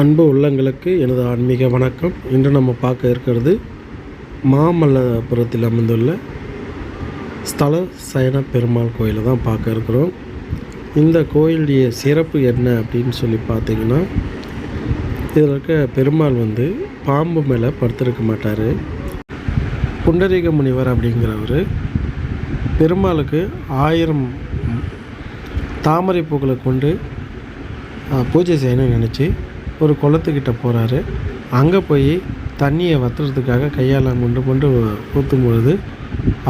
அன்பு உள்ளங்களுக்கு எனது ஆன்மீக வணக்கம். இன்று நம்ம பார்க்க இருக்கிறது மாமல்லபுரத்தில் அமைந்துள்ள ஸ்தல சயன பெருமாள் கோயிலை தான் பார்க்க இருக்கிறோம். இந்த கோயிலுடைய சிறப்பு என்ன அப்படின்னு சொல்லி பார்த்தீங்கன்னா இதில் இருக்க பெருமாள் வந்து பாம்பு மேலே படுத்திருக்க மாட்டார். புண்டரீக முனிவர் அப்படிங்கிறவர் பெருமாளுக்கு ஆயிரம் தாமரை பூக்களை கொண்டு பூஜை செய்யணும்னு நினச்சி ஒரு குளத்துக்கிட்ட போகிறாரு அங்கே போய் தண்ணியை வத்துறதுக்காக கையால் கொண்டு கொண்டு ஊற்றும் பொழுது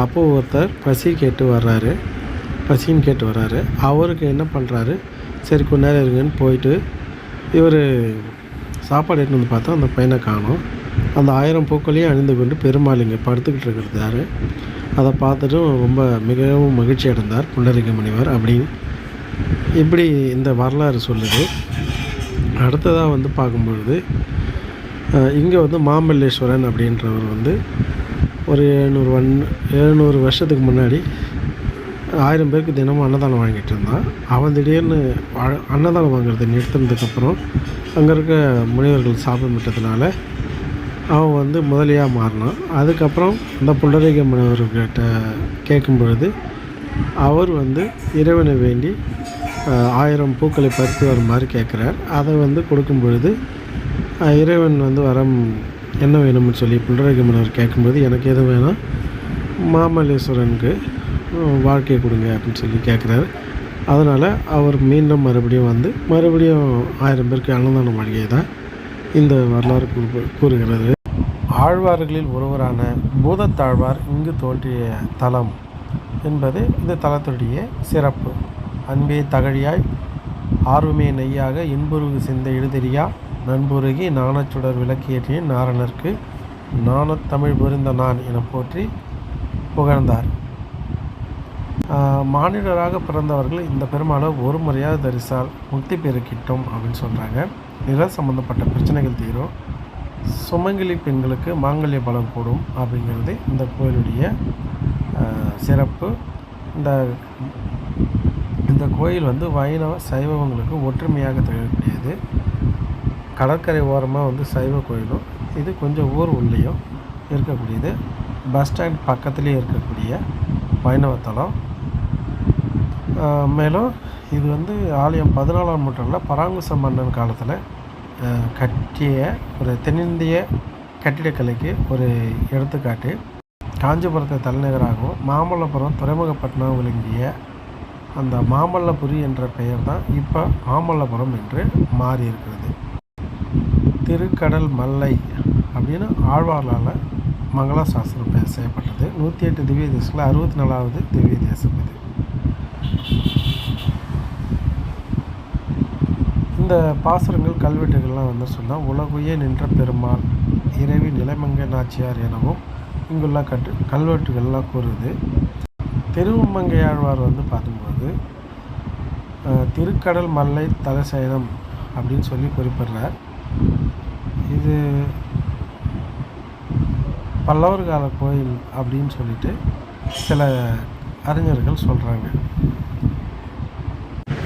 அப்போது ஒருத்தர் பசி கேட்டு வர்றாரு. பசின்னு கேட்டு வர்றாரு. அவருக்கு என்ன பண்ணுறாரு சரி கொஞ்ச நேரம் இருங்கன்னு போயிட்டு இவர் சாப்பாடு எடுத்துன்னு வந்து பார்த்தா அந்த பையனை காணோம். அந்த ஆயிரம் பூக்களையும் அணிந்து கொண்டு பெருமாள் இங்கே படுத்துக்கிட்டு இருக்கிறது அதை பார்த்துட்டும் ரொம்ப மிகவும் மகிழ்ச்சி அடைந்தார் புண்டரிக முனிவர் அப்படின்னு. இப்படி இந்த வரலாறு சொல்லுது. அடுத்ததாக வந்து பார்க்கும்பொழுது இங்கே வந்து மாமல்லேஸ்வரன் அப்படின்றவர் வந்து ஒரு எழுநூறு வன் எழுநூறு வருஷத்துக்கு முன்னாடி ஆயிரம் பேருக்கு தினமும் அன்னதானம் வாங்கிட்டு இருந்தான். அவன் திடீர்னு அன்னதானம் வாங்குறதை நிறுத்தினதுக்கப்புறம் அங்கே இருக்க முனிவர்கள் சாப்பிட்டதுனால அவன் வந்து முதலியாக மாறினான். அதுக்கப்புறம் அந்த புண்டரீக முனிவர்கிட்ட கேட்கும் பொழுது அவர் வந்து இறைவனை வேண்டி ஆயிரம் பூக்களை பறித்து வருமாறு கேட்குறார். அதை வந்து கொடுக்கும் பொழுது இறைவன் வந்து வரம் என்ன வேணும்னு சொல்லி புண்டரீக மன்னர் கேட்கும்போது எனக்கு எது வேணும்? மாமல்லேஸ்வரனுக்கு வாழ்க்கையை கொடுங்க அப்படின்னு சொல்லி கேட்குறாரு. அதனால் அவர் மீண்டும் மறுபடியும் வந்து மறுபடியும் ஆயிரம் பேருக்கு அன்னதானம் வழியை தான் இந்த வரலாறு கூறு- கூறுகிறது. ஆழ்வார்களில் ஒருவரான பூதத்தாழ்வார் இங்கு தோன்றிய தலம் என்பது இந்த தலத்துடைய சிறப்பு. அன்பே தகழியாய் ஆர்வமே நெய்யாக இன்புருகு சிந்த எழுதெரியா நண்புருகி நாணச்சுடர் விளக்கேற்றிய நாரணர்க்கு நாணத்தமிழ் புரிந்த நான் என போற்றி புகழ்ந்தார். மானிடராக பிறந்தவர்கள் இந்த பெருமாளை ஒரு முறையாக தரிசால் முக்தி பெருக்கிட்டோம் அப்படின்னு சொல்கிறாங்க நில சம்மந்தப்பட்ட பிரச்சனைகள் தீரும். சுமங்கலி பெண்களுக்கு மாங்கல்ய பலம் கூடும் அப்படிங்கிறது இந்த கோயிலுடைய சிறப்பு. இந்த இந்த கோயில் வந்து வைணவ சைவங்களுக்கு ஒற்றுமையாக திகழக்கூடியது கடற்கரை ஓரமாக வந்து சைவ கோயிலும் இது கொஞ்சம் ஊர் உள்ளேயும் இருக்கக்கூடியது. பஸ் ஸ்டாண்ட் பக்கத்துலேயே இருக்கக்கூடிய வைணவ தலம். மேலும் இது வந்து ஆலயம் பதினாலாம் நூற்றாண்டில் பராங்குச மன்னன் காலத்தில் கட்டிய ஒரு தென்னிந்திய கட்டிடக்கலைக்கு ஒரு எடுத்துக்காட்டு. காஞ்சிபுரத்தை தலைநகராகவும் மாமல்லபுரம் துறைமுகப்பட்டினம் விளங்கிய அந்த மாமல்லபுரி என்ற பெயர் தான் இப்போ மாமல்லபுரம் என்று மாறி இருக்கிறது திருக்கடல் மல்லை அப்படின்னு ஆழ்வார்களால் மங்களாசாஸ்திரம் பெயர் செய்யப்பட்டது. நூற்றி எட்டு திவ்ய தேசத்தில் அறுபத்தி நாலாவது திவ்ய தேசம் இது. இந்த பாசுரங்கள் கல்வெட்டுகள்லாம் வந்து சொன்னால் உலகுயே நின்ற பெருமாள் இறைவி நிலைமங்கை நாச்சியார் எனவும் இங்குள்ள கட்டு கல்வெட்டுகள்லாம் கூறுது. திருவம்மங்கையாழ்வார் வந்து பார்த்தும்போது அஹ், திருக்கடல் மல்லை தலசேதம் அப்படின்னு சொல்லி குறிப்பிடுறார். இது பல்லவர் கால கோயில் அப்படின்னு சொல்லிட்டு சில அறிஞர்கள் சொல்கிறாங்க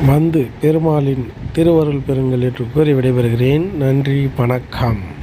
வந்து பெருமாளின் திருவருள் பெருங்கள் என்று கூறி விடைபெறுகிறேன். நன்றி வணக்கம்.